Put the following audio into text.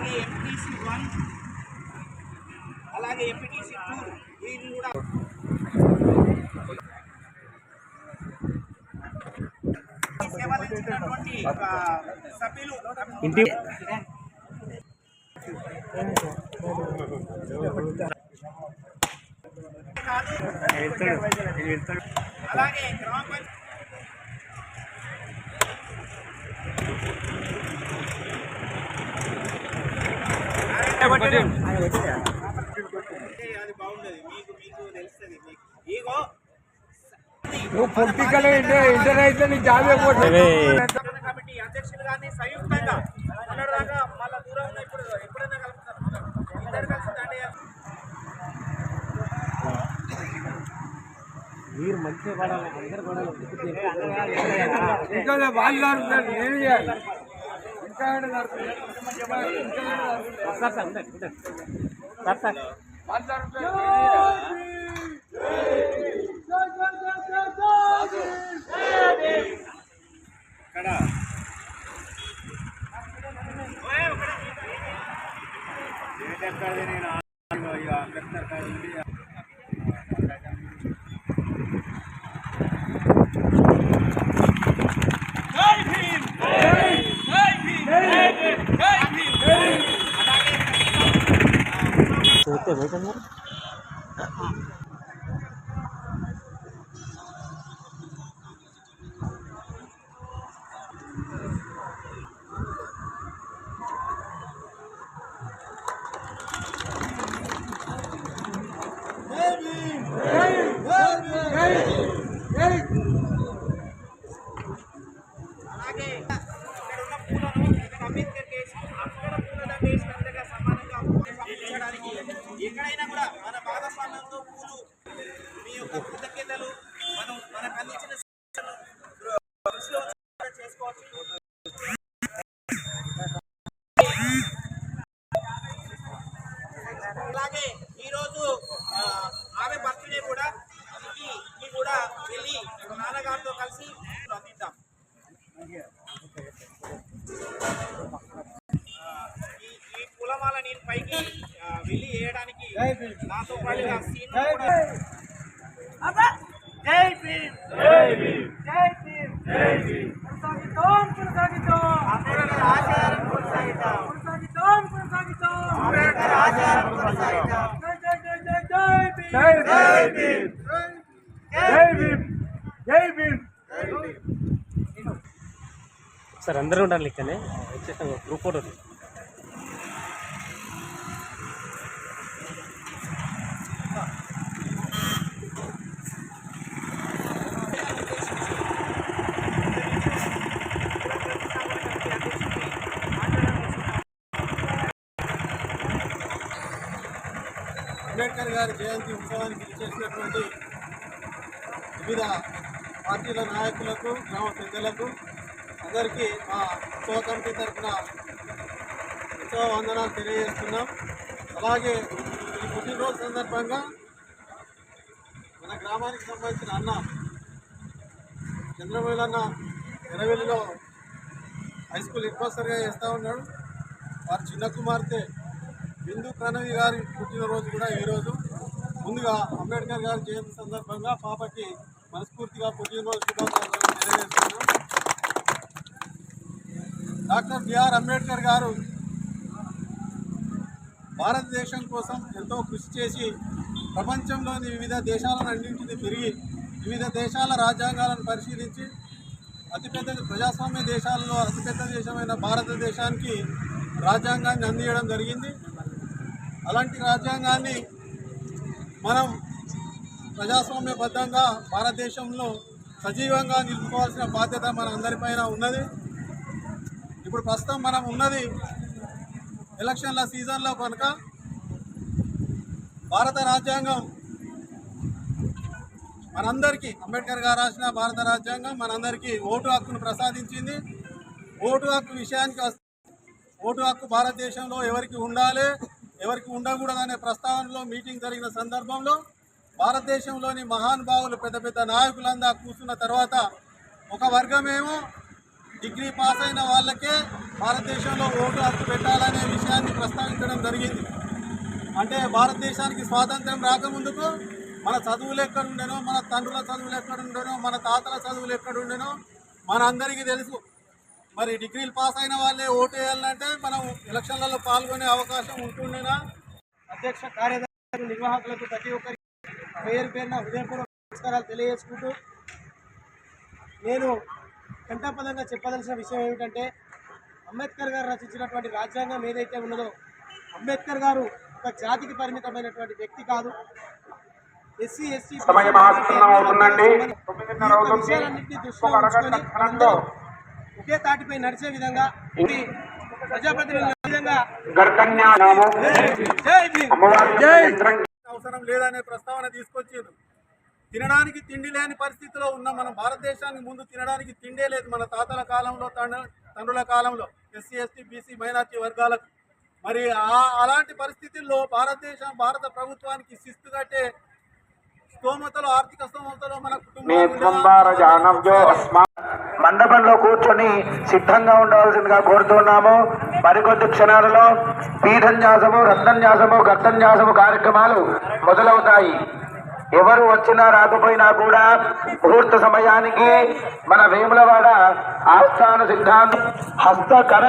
అలాగే MPTC one అలాగే MPTC two వీళ్ళు కూడా సభ్యులు ఇంటి అలాగే గ్రామ పంచాయతీ నువ్వు పొలిటికల్ ఇంటర్ అయితే నీ జాబ్ అయిపోతుంది ప్రధాన కమిటీ అధ్యక్షులు కానీ సంయుక్తంగా మొన్నటిదాకా మళ్ళా దూరం ఉన్న ఇప్పుడు ఎప్పుడైనా కలుపుతారు ఇద్దరు కలిసి దండయాత్ర మీరు మంచిగా పడాలి అందరు పడాలి ఇంకా వాళ్ళు జరుగుతారు నేను చేయాలి సార్ సార్ ఉండండి సార్ సార్. వాళ్ళు జరుగుతారు, నేను చేయాలి. ఇక్కడ చూస్తే బయట అలాగే ఇక్కడ ఉన్న పూలను ఇక్కడ అంబేద్కర్ కేసు అక్కడ పూలదండ వేసినంతగా సమానంగా పంపించడానికి ఎక్కడైనా కూడా మన భాగస్వామ్యంతో పూలు మీ యొక్క కృతజ్ఞతలు. మనం మనకు అందించిన దృష్టిలో చేసుకోవచ్చు అలాగే ఈరోజు ఆ, ఆమె బర్త్డే కూడా ఈ కూడా వెళ్ళి నాన్నగారితో కలిసి అందిద్దాం. ఈ ఈ కులమాల నేను పైకి ఆ, వెళ్ళి వేయడానికి నాతో పాటుగా సీన్ కూడా భీమ్ జై భీమ్ జై భీమ్ జై భీమ్ కొనసాగిద్దాం కొనసాగిద్దాం అంబేద్కర్ కొనసాగిద్దాం కొనసాగిద్దాం కొనసాగిద్దాం అంబేద్కర్ కొనసాగిద్దాం జై జై జై జై భీమ్ జై భీమ్ జై భీమ్ జై భీమ్ సార్ అందరూ ఉండాలి ఇక్కడనే. వచ్చేసాం. గ్రూప్ ఫోటో అంబేద్కర్ గారి జయంతి ఉత్సవానికి చేసినటువంటి వివిధ పార్టీల నాయకులకు గ్రామ పెద్దలకు అందరికీ మా ఉత్సవ కమిటీ తరఫున ఉత్సవ వందనాలు తెలియజేస్తున్నాం. అలాగే ఈ పుట్టినరోజు సందర్భంగా మన గ్రామానికి సంబంధించిన అన్న చంద్రమూలన్న ఎరవెల్లిలో హై స్కూల్ హెడ్ మాస్టర్గా చేస్తూ ఉన్నాడు. వారి చిన్న కుమార్తె. బిందు ప్రణవి గారి పుట్టినరోజు కూడా ఈరోజు ముందుగా అంబేద్కర్ గారి జయంతి సందర్భంగా పాపకి మనస్ఫూర్తిగా పుట్టినరోజు శుభాకాంక్షలు తెలియజేస్తున్నాం డాక్టర్ బిఆర్ అంబేద్కర్ గారు భారతదేశం కోసం ఎంతో కృషి చేసి ప్రపంచంలోని వివిధ దేశాలను అన్నింటినీ తిరిగి వివిధ దేశాల రాజ్యాంగాలను పరిశీలించి అతిపెద్ద ప్రజాస్వామ్య దేశాల్లో అతిపెద్ద దేశమైన భారతదేశానికి రాజ్యాంగాన్ని అందించడం జరిగింది. అలాంటి రాజ్యాంగాన్ని మనం ప్రజాస్వామ్యబద్ధంగా భారతదేశంలో సజీవంగా నిలుపుకోవాల్సిన బాధ్యత మన అందరిపైన ఉన్నది. ఇప్పుడు ప్రస్తుతం మనం ఉన్నది ఎలక్షన్ల సీజన్లో కనుక భారత రాజ్యాంగం మనందరికీ అంబేద్కర్ గారు రాసిన భారత రాజ్యాంగం మనందరికీ ఓటు హక్కును ప్రసాదించింది. ఓటు హక్కు విషయానికి వస్తే ఓటు హక్కు భారతదేశంలో ఎవరికి ఉండాలి? ఎవరికి ఉండకూడదనే ప్రస్తావనలో మీటింగ్ జరిగిన సందర్భంలో భారతదేశంలోని మహానుభావులు పెద్ద పెద్ద నాయకులందా కూర్చున్న తర్వాత ఒక వర్గమేమో డిగ్రీ పాస్ అయిన వాళ్ళకే భారతదేశంలో ఓటు హక్కు పెట్టాలనే విషయాన్ని ప్రస్తావించడం జరిగింది. అంటే భారతదేశానికి స్వాతంత్రం రాకముందుకు మన చదువులు ఎక్కడుండెనో మన తండ్రుల చదువులు ఎక్కడ ఉండేనో మన తాతల చదువులు ఎక్కడుండెనో మనందరికీ మన అందరికీ తెలుసు. మరి డిగ్రీలు పాస్ అయిన వాళ్ళే ఓటు వేయాలంటే మనం ఎలక్షన్లలో పాల్గొనే అవకాశం ఉంటుండేనా అధ్యక్ష కార్యదర్శి నిర్వాహకులకు ప్రతి ఒక్కరికి పేరు పేరున హృదయపూర్వక నమస్కారాలు తెలియజేసుకుంటూ నేను కంఠపదంగా చెప్పదలసిన విషయం ఏమిటంటే అంబేద్కర్ గారు రచించినటువంటి రాజ్యాంగం ఏదైతే ఉన్నదో అంబేద్కర్ గారు ఒక జాతికి పరిమితమైనటువంటి వ్యక్తి కాదు ఎస్సీ ఎస్టీ. విషయాలన్నింటినీ దృష్టిలో ఉంచుకొని ఒకే తాటిపై నడిచే విధంగా అవసరం లేదనే ప్రస్తావన తీసుకొచ్చారు తినడానికి తిండి లేని పరిస్థితిలో ఉన్న మన భారతదేశానికి ముందు తినడానికి తిండే లేదు మన తాతల కాలంలో తండ్రి తండ్రుల కాలంలో ఎస్సీ ఎస్టీ బీసీ మైనార్టీ వర్గాలకు. మరి ఆ అలాంటి పరిస్థితుల్లో భారతదేశం భారత ప్రభుత్వానికి శిస్తు కట్టే స్తోమతలో ఆర్థిక స్తోమతలో మన జానవ్యో అస్మా మండపంలో కూర్చొని సిద్ధంగా ఉండవలసిందిగా కోరుతున్నాము. మరికొద్ది క్షణాలలో పీఠన్యాసము రత్నన్యాసము గర్తన్యాసము కార్యక్రమాలు మొదలవుతాయి. ఎవరు వచ్చినా రాకపోయినా కూడా ముహూర్త సమయానికి మన వేములవాడ ఆస్థాన సిద్ధాంత హస్తకర